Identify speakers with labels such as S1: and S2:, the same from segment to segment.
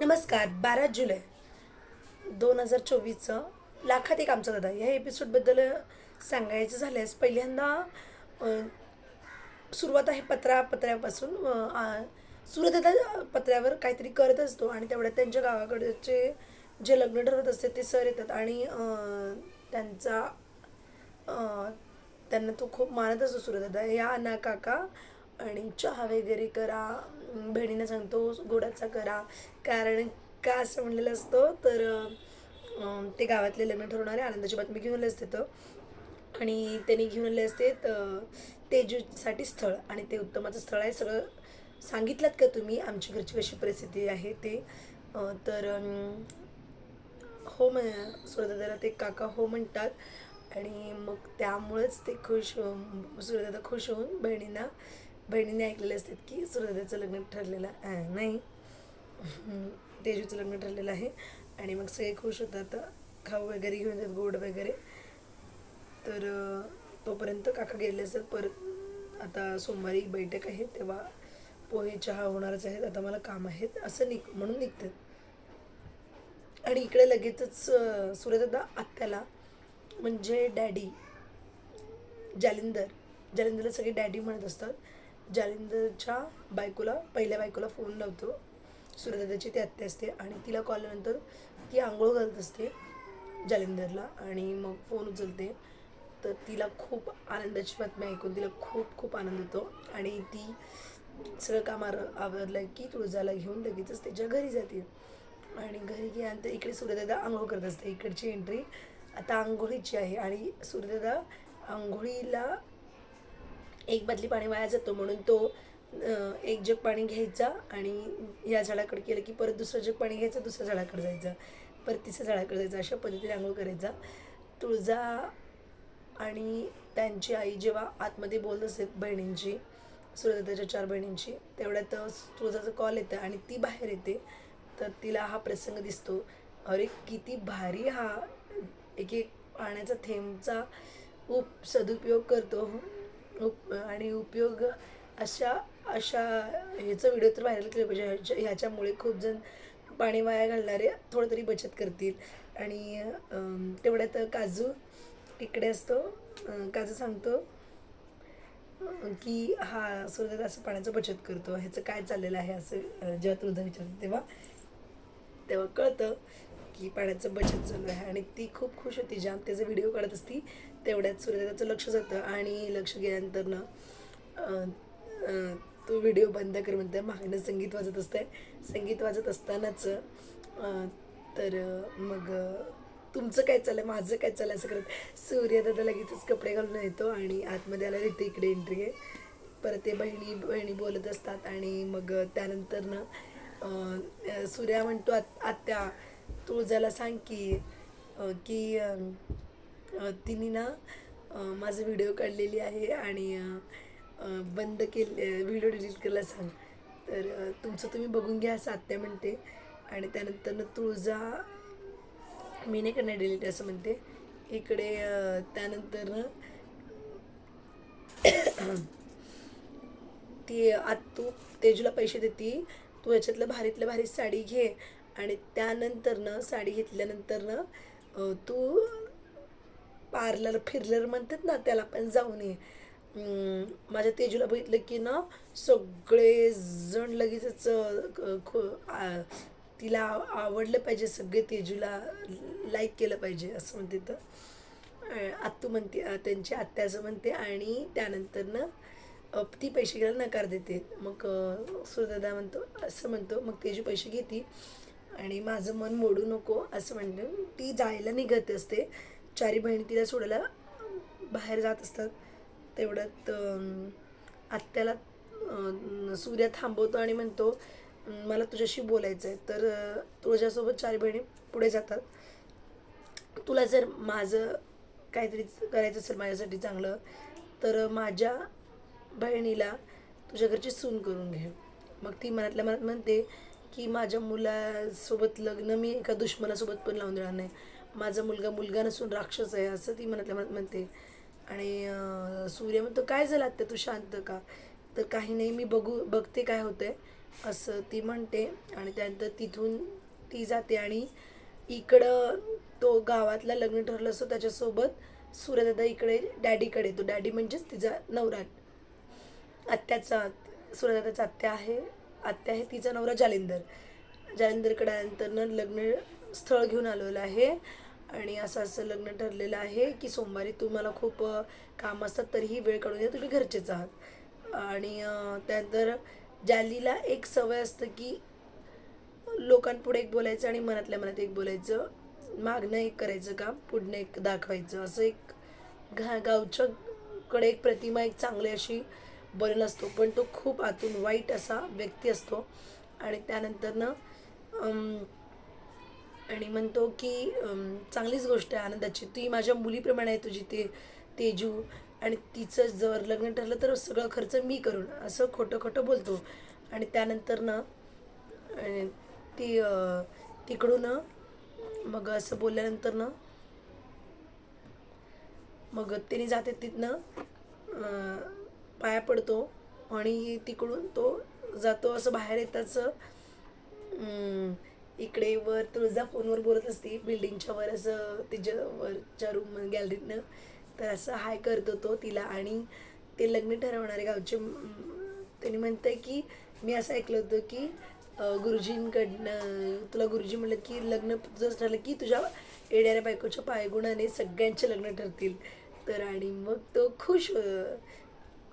S1: नमस्कार बारा जुलै दोन हजार चोवीसचं लाखात एक आमचा दादा. ह्या एपिसोडबद्दल सांगायचं झाल्यास पहिल्यांदा सुरुवात आहे पत्रा पत्र्यापासून. सूर्यदादा पत्र्यावर काहीतरी करत असतो आणि तेवढ्यात त्यांच्या गावाकडचे जे लग्न ठरवत असते ते सर येतात आणि त्यांचा त्यांना तो खूप मानत असतो सूर्यदादा. या ना काका आणि चहा वगैरे करा. बहिणीनं सांगतो गोडाचा करा. कारण का असं म्हणलेलं असतं? तर ते गावातले लग्न ठरवणारे आनंदाची बातमी घेऊन आले असते तर. आणि त्यांनी घेऊन आले असते तर तेजूसाठी स्थळ. आणि ते उत्तमाचं स्थळ आहे. सगळं सांगितलं का तुम्ही? आमची घरची कशी परिस्थिती आहे ते? तर हो म्हण सूर्यदादाला ते काका हो म्हणतात. आणि मग त्यामुळेच ते खुश होऊन सूर्यदादा खुश होऊन बहिणींना बहिणीने ऐकलेले असतात की सूर्यदादाचं लग्न ठरलेलं नाही. तेजूचं लग्न ठरलेलं आहे. आणि मग सगळे खुश होतात खाऊ वगैरे घेऊन येतात गोड वगैरे. तर तोपर्यंत काका गेले असतात. परत आता सोमवारी बैठक आहे तेव्हा पोहे चहा होणारच आहेत. आता मला काम आहेत. असं निघ म्हणून निघतात. आणि इकडे लगेचच सूर्यदादा आत्याला म्हणजे डॅडी जालिंदर जालिंदरला सगळे डॅडी म्हणत असतात. जालिंदरच्या बायकोला पहिल्या बायकोला फोन लावतो. सूर्यदादाची ती आत्या असते आणि तिला कॉलनंतर ती आंघोळ घालत असते जालिंदरला आणि मग फोन उचलते. तर तिला खूप आनंदाची बातमी ऐकून तिला खूप खूप आनंद होतो. आणि ती सगळं काम आर आवरलं की तुळजाला घेऊन लगेचच त्याच्या घरी जाते. आणि घरी गेल्यानंतर इकडे सूर्यदादा आंघोळ करत असते. इकडची एंट्री आता आंघोळीची आहे आणि सूर्यदादा आंघोळीला एक बादली पाणी वाया जातो म्हणून तो एक जग पाणी घ्यायचा आणि या झाडाकडे केलं की परत दुसरं जग पाणी घ्यायचं दुसऱ्या झाडाकडे जायचं. परत तिसऱ्या झाडाकडे जायचं अशा पद्धतीने आंघोळ करायचा. तुळजा आणि त्यांची आई जेव्हा आतमध्ये बोलत असते बहिणींची सूर्यदत्ताच्या चार बहिणींची तेवढ्यात तुळजाचा कॉल येतं आणि ती बाहेर येते. तर तिला हा प्रसंग दिसतो. अरे किती भारी हा एक एक पाण्याचा थेंबचा खूप सदुपयोग करतो. उप आणि उपयोग अशा अशा ह्याचा व्हिडिओ तर व्हायरल केला पाहिजे. ह्याच्या ह्याच्यामुळे खूप जण पाणी वाया घालणारे थोडं तरी बचत करतील. आणि तेवढ्यात काजू इकडे असतो. काजू सांगतो की हा सूर्यदा असं पाण्याचं बचत करतो. ह्याचं काय चाललेलं आहे असं जेव्हा तुझं विचारतो तेव्हा. तेव्हा कळतं. की पाण्याचं बचत चालू आहे आणि ती खूप खुश होती. ज्या त्याचे व्हिडिओ काढत असती तेवढ्यात सूर्यदाचं लक्ष जातं आणि लक्ष गेल्यानंतर ना तो व्हिडिओ बंद कर म्हणते मागणं संगीत वाजत असतंय. संगीत वाजत असतानाच तर मग तुमचं काय चाललंय? माझं काय चाललं असं करत सूर्यदादा लगेचच कपडे घालून येतो आणि आतमध्ये आला तिथे इकडे एंट्री आहे परत ते बहिणी बहिणी बोलत असतात आणि मग त्यानंतर ना सूर्या म्हणतो आत आत्या तुळजाला सांग की की तिने ना माझा माझं व्हिडिओ काढलेली आहे आणि बंद केले व्हिडिओ डिलीट करायला सांग. तर तुमचं तुम्ही बघून घ्या असं आत्या म्हणते. आणि त्यानंतर ना तुळजा मी नाही करणार डिलीट असं म्हणते. इकडे त्यानंतर ती आत तू तेजूला पैसे देती. तू याच्यातलं भारीतलं भारी साडी घे. आणि त्यानंतरनं साडी घेतल्यानंतरनं तू पार्लर फिरलर म्हणतात ना त्याला पण जाऊन ये. माझ्या तेजूला बघितलं की ना सगळेजण लगेचच आ- तिला आवडलं पाहिजे सगळे तेजूला लाईक केलं पाहिजे असं म्हणते तर. आत्तू म्हणते त्यांची आत्या असं म्हणते आणि त्यानंतरनं ती पैसे घ्यायला नकार देते. मग सुरदादा म्हणतो असं म्हणतो मग तेजू पैसे घेते. आणि माझं मन मोडू नको असं म्हणते ती जायला निघत असते. चारी बहिणी तिला सोडायला बाहेर जात असतात. तेवढ्यात आत्याला सूर्य थांबवतो आणि म्हणतो मला तुझ्याशी बोलायचं आहे तर तुझ्यासोबत चारी बहिणी पुढे जातात. तुला जर माझं काहीतरी करायचं असेल माझ्यासाठी चांगलं तर माझ्या बहिणीला तुझ्या घरची सून करून घे. मग ती मनातल्या मनात म्हणते की माझ्या मुलासोबत लग्न मी एका दुश्मनासोबत पण लावून देणार नाही. माझा मुलगा मुलगा नसून राक्षस आहे असं ती मनातल्या मनात म्हणते. आणि सूर्य म्हणतो काय झालं आत्ता तू शांत का? तर काही नाही मी बघू बघते काय होतंय असं ती म्हणते. आणि त्यानंतर तिथून ती जाते आणि इकडं तो गावातला लग्न ठरलं असतो त्याच्यासोबत सूर्यदादा इकडे डॅडीकडे तो डॅडी म्हणजेच तिचा नवरा. आत्याचा सूर्यदादाचा आत्या आहे. आत्या आहे तिचा नवरा जालिंदर. जालिंदरकडे आल्यानंतरनं लग्न स्थळ घेऊन आलेलं आहे आणि असं असं लग्न ठरलेलं आहे की सोमवारी तुम्हाला खूप काम असतात तरीही वेळ काढून द्या तुम्ही घरचेच आहात. आणि त्यानंतर जालीला एक सवय असतं की लोकांपुढे एक बोलायचं आणि मनातल्या मनात एक बोलायचं. मागणं एक करायचं काम पुढनं एक दाखवायचं. असं एक घा गावच्याकडे एक प्रतिमा एक चांगली अशी बनल असतो पण तो खूप आतून वाईट असा व्यक्ती असतो. आणि त्यानंतर ना आणि म्हणतो की चांगलीच गोष्ट आहे आनंदाची. ती माझ्या मुलीप्रमाणे आहे तुझी ते तेजू. आणि तिचं जर लग्न ठरलं तर सगळं खर्च मी करून असं खोटं खोटं बोलतो. आणि त्यानंतर ना ती तिकडून मग असं बोलल्यानंतर ना मग त्यांनी जाते तिथनं पाया पडतो आणि तिकडून तो जातो असं बाहेर येताच. इकडे वर तुळजा फोनवर बोलत असते बिल्डिंगच्या वर असं तिच्या वरच्या रूम गॅलरीतनं तर असं हाय करतो तो तिला आणि ते लग्न ठरवणारे गावचे त्यांनी म्हणतंय की मी असं ऐकलं होतं की गुरुजींकडनं तुला गुरुजी म्हणलं की लग्न तुझं ठरलं की तुझ्या येणाऱ्या बायकोच्या पायगुणाने सगळ्यांचे लग्न ठरतील. तर आणि मग तो खुश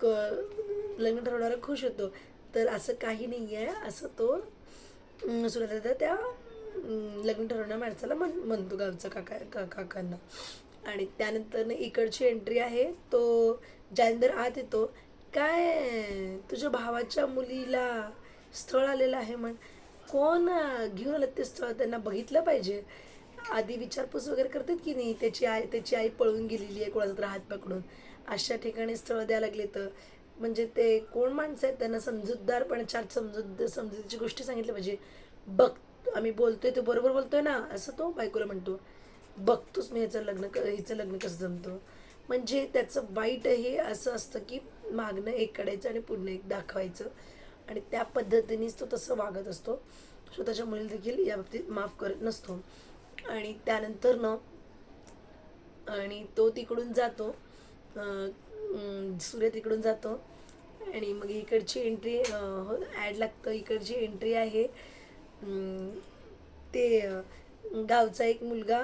S1: क लग्न ठरवणारा खुश होतो. तर असं काही नाही आहे असं तो सुरुवातीला त्या लग्न ठरवणाऱ्या माणसाला म्हण म्हणतो गावचा काका का काकांना. आणि त्यानंतर इकडची एंट्री आहे. तो जालिंदर आत येतो. काय तुझ्या भावाच्या मुलीला स्थळ आलेलं आहे म्हण. कोण घेऊन आलं ते स्थळ? त्यांना बघितलं पाहिजे. आधी विचारपूस वगैरे करतात की नाही? त्याची आई त्याची आई पळून गेलेली आहे कोणाचा तर हात पकडून. अशा ठिकाणी स्थळ द्यायला लागले तर? म्हणजे ते कोण माणसं आहेत? त्यांना समजूतदारपणे चार समजूत समजूतीची गोष्टी सांगितली पाहिजे. बघ आम्ही बोलतोय तो बरोबर बोलतोय ना? असं तो बायकोला म्हणतो. बघतोच मी ह्याचं लग्न क हिचं लग्न कसं जमतं. म्हणजे त्याचं वाईट हे असं असतं की मागणं एक काढायचं आणि पुढनं एक दाखवायचं. आणि त्या पद्धतीनेच तो तसं वागत असतो. स्वतःच्या मुली देखील या बाबतीत माफ करत नसतो. आणि त्यानंतर न आणि तो तिकडून जातो. सूर्य तिकडून जातो. आणि मग इकडची एंट्री ॲड लागतं. इकडची एंट्री आहे ते गावचा एक मुलगा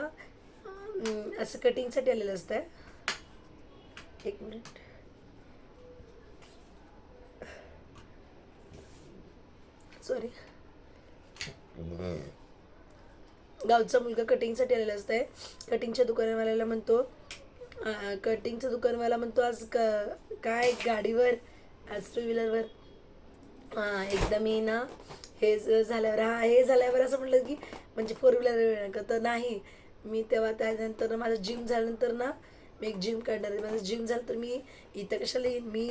S1: असं कटिंगसाठी आलेलं असतं एक मिनिट सॉरी गावचा मुलगा कटिंगसाठी आलेला असतंय. कटिंगच्या दुकानवाल्याला म्हणतो. कटिंगचं दुकानवाला म्हणतो आज क काय गाडीवर आज टू व्हीलरवर हां एकदा मी ना हे झाल्यावर हा हे झाल्यावर असं म्हटलं की म्हणजे फोर व्हीलर तर नाही मी तेव्हा त्यानंतर माझं जिम झाल्यानंतर ना मी एक जिम काढणार आहे. माझं जिम झालं तर मी इथं कशाला येईन? मी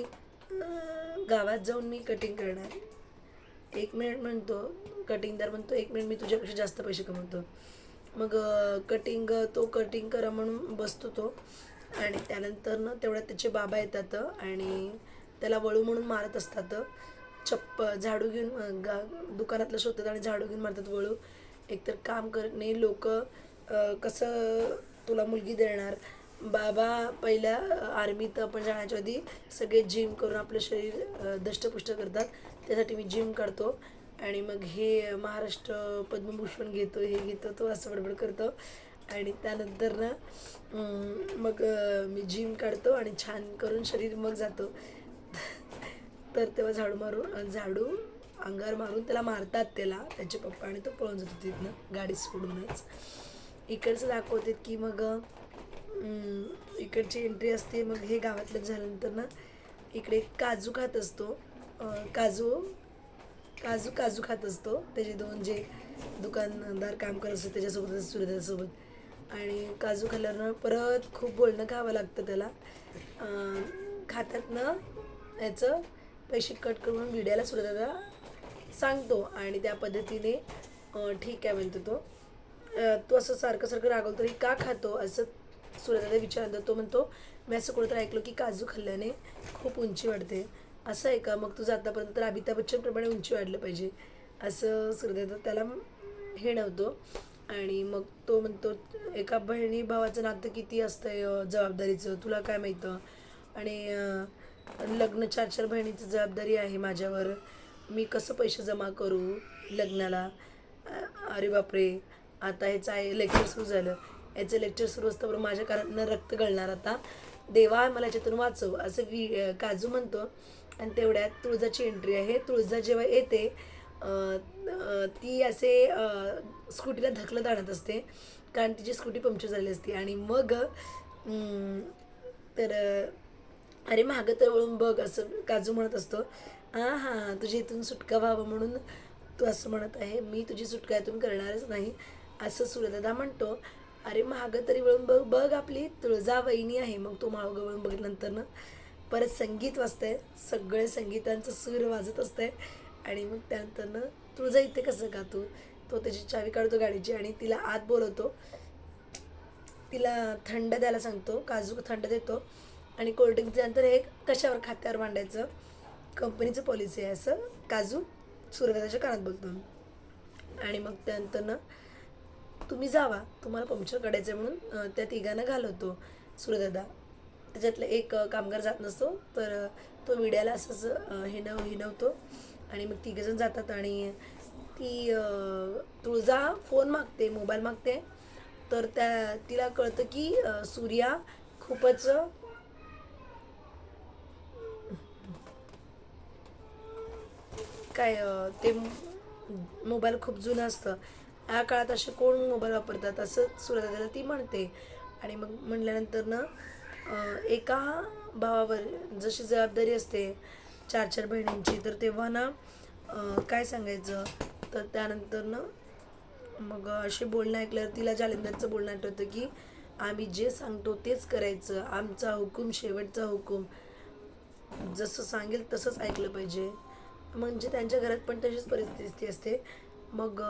S1: गावात जाऊन मी कटिंग करणार एक मिनिट म्हणतो कटिंगदार म्हणतो एक मिनिट मी तुझ्यापेक्षा जास्त पैसे कमवतो. मग कटिंग तो कटिंग करा म्हणून बसतो तो. आणि त्यानंतर ना तेवढ्यात त्याचे बाबा येतात आणि त्याला वळू म्हणून मारत असतात. चप्प झाडू घेऊन गा दुकानातलं शोधतात आणि झाडू घेऊन मारतात वळू. एकतर काम करणे लोक कसं तुला मुलगी देणार? बाबा पहिल्या आर्मीत आपण जाण्याच्या आधी सगळे जिम करून आपलं शरीर दष्टपुष्ट करतात. त्यासाठी मी जिम काढतो आणि मग हे महाराष्ट्र पद्मभूषण घेतो हे घेतो तो असं बडबड करतो. आणि त्यानंतर ना मग मी जिम काढतो आणि छान करून शरीर मग जातो. तर तेव्हा झाडू मारून झाडू अंगावर मारून त्याला मारतात त्याला त्याचे पप्पा आणि तो पळून जातो तिथनं गाडी सोडूनच. इकडचं दाखवतात की मग इकडची एंट्री असते मग हे गावातलं झाल्यानंतर ना इकडे काजू खात असतो. काजू काजू काजू खात असतो. त्याचे दोन जे दुकानदार काम करत असतो त्याच्यासोबत सूर्यदासोबत आणि काजू खाल्ल्यानं परत खूप बोलणं खावं लागतं त्याला. खातात ना याचं पैसे कट करून विड्याला त्याला सांगतो आणि त्या पद्धतीने ठीक आहे म्हणतो तो. तू तो असं सारखं सारखं रागवतो तरी का खातो? असं सूर्यदादा विचारतो. तो म्हणतो मी असं कुठंतरी ऐकलं की काजू खाल्ल्याने खूप उंची वाढते. असं आहे का? मग तुझं आतापर्यंत तर अमिताभ बच्चनप्रमाणे उंची वाढलं पाहिजे. असं सूर्यदादा त्याला हे नव्हतं. आणि मग तो म्हणतो एका बहिणी भावाचं नातं किती असतंय जबाबदारीचं? तुला काय माहीतं? आणि लग्न चार चार बहिणीची जबाबदारी आहे माझ्यावर. मी कसं पैसे जमा करू लग्नाला? अरे बापरे! आता ह्याचं आहे लेक्चर सुरू झालं. याचं लेक्चर सुरू असतं माझ्या कानातनं रक्त गळणार आता. देवा मला याच्यातून वाचव. असं वि काजू म्हणतो. आणि तेवढ्यात तुळजाची एंट्री आहे. तुळजा जेव्हा येते ती असे स्कूटीला धकलत आणत असते. कारण तिची स्कूटी पंक्चर झाली असते. आणि मग तर अरे मागं तर वळून बघ असं काजू म्हणत असतो. हां हां तुझी इथून सुटका व्हावं म्हणून तू असं म्हणत आहे. मी तुझी सुटका इथून करणारच नाही असं सूर्यदादा म्हणतो. अरे मागं तरी वळून बघ बघ आपली तुळजा वहिनी आहे. मग तो मागं वळून बघितल्यानंतर ना परत संगीत वाजतंय. सगळे संगीतांचं सूर वाजत असतंय. आणि मग त्यानंतरनं तुळजा इथे कसं का तू तो त्याची चावी काढतो गाडीची आणि तिला आत बोलवतो. तिला थंड द्यायला सांगतो काजू थंड देतो आणि कोल्ड्रिंकचं नंतर हे कशावर खात्यावर मांडायचं? कंपनीचं पॉलिसी आहे असं. काजू सूर्यदाच्या कानात बोलतो आणि मग त्यानंतर ना तुम्ही जावा तुम्हाला पंक्चर काढायचं आहे म्हणून त्या तिघांना घालवतो सूर्यदादा त्याच्यातलं एक कामगार जात नसतो तर तो विड्याला असंच अं, हिनव हिनवतो आणि मग तिघजण जातात आणि ती तुळजा फोन मागते मोबाईल मागते. तर त्या तिला कळतं की सूर्या खूपच काय ते मोबाईल खूप जुनं असतं. या काळात असे कोण मोबाईल वापरतात असं सूर्यदादाला ती म्हणते. आणि मग म्हणल्यानंतर ना एका भावावर जशी जबाबदारी असते चार चार बहिणींची. तर तेव्हा ना काय सांगायचं? तर त्यानंतर ना मग असे बोलणं ऐकल्यावर तिला जालिंदरचं बोलणं आठवतं की आम्ही जे सांगतो तेच करायचं. आमचा हुकूम शेवटचा हुकूम. जसं सांगेल तसंच ऐकलं पाहिजे. म्हणजे त्यांच्या घरात पण तशीच परिस्थिती असते. मग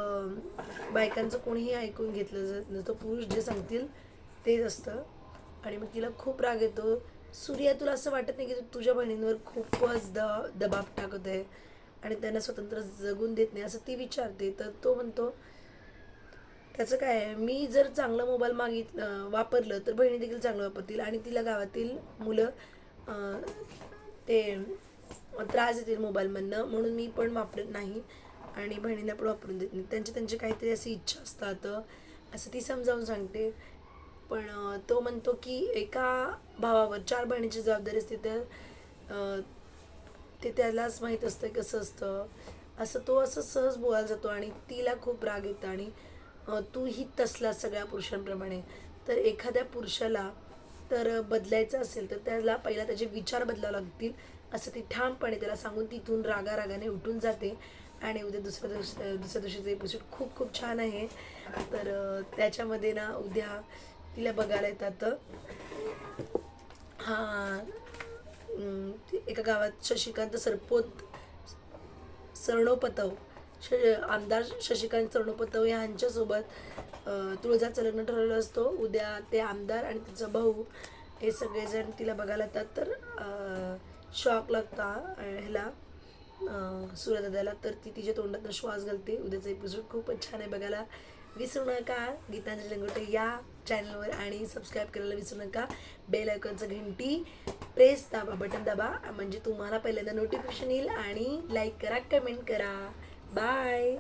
S1: बायकांचं कोणीही ऐकून घेतलं जात नसतं पुरुष जे सांगतील तेच असतं. आणि मग तिला खूप राग येतो. सूर्या तुला असं वाटत नाही की तू तुझ्या बहिणींवर खूपच द दबाव टाकत आहे आणि त्यांना स्वतंत्र जगून देत नाही असं ती विचारते तर तो म्हणतो त्याचं काय आहे? मी जर चांगला मोबाईल मागितलं वापरलं तर बहिणी देखील चांगलं वापरतील आणि तिला गावातील मुलं ते त्रास देतील मोबाईलमधनं म्हणून मी पण वापरत नाही आणि बहिणींना पण वापरून देत नाही. त्यांच्या त्यांची काहीतरी अशी इच्छा असतात असं ती समजावून सांगते. पण तो म्हणतो की एका भावावर चार बहिणीची जबाबदारी असते तर ते त्यालाच माहीत असतं कसं असतं. असं तो असं सहज बोलायला जातो आणि तिला खूप राग येतं आणि तूही तसला सगळ्या पुरुषांप्रमाणे. तर एखाद्या पुरुषाला तर बदलायचं असेल तर त्याला पहिला त्याचे विचार बदलावे लागतील असं ती ठामपणे त्याला सांगून तिथून रागारागाने उठून जाते. आणि उद्या दुसऱ्या दिवशी दुसऱ्या दिवशीचं एपिसोड खूप खूप छान आहे. तर त्याच्यामध्ये ना उद्या तिला बघायला येतात. हा. एका गावात शशिकांत सरपोत सरणोपतव श आमदार शशिकांत सरणोपतव यांच्यासोबत तुळजाचं लग्न ठरवलं असतो. उद्या ते आमदार आणि तिचा भाऊ हे सगळेजण तिला बघायला येतात. तर शॉक लागता ह्याला अ, सूर्यदादाला. तर ती तिच्या तोंडात श्वास घालते. उद्याचा एपिसोड खूपच छान आहे बघायला. विसरू नका. गीतांजली लंगोटे या चॅनलवर आणि सबस्क्राईब करायला विसरू नका. बेल आयकॉनचं घंटी. प्रेस दाबा बटन दाबा. म्हणजे तुम्हाला पहिल्यांदा नोटिफिकेशन येईल आणि लाईक करा कमेंट करा. बाय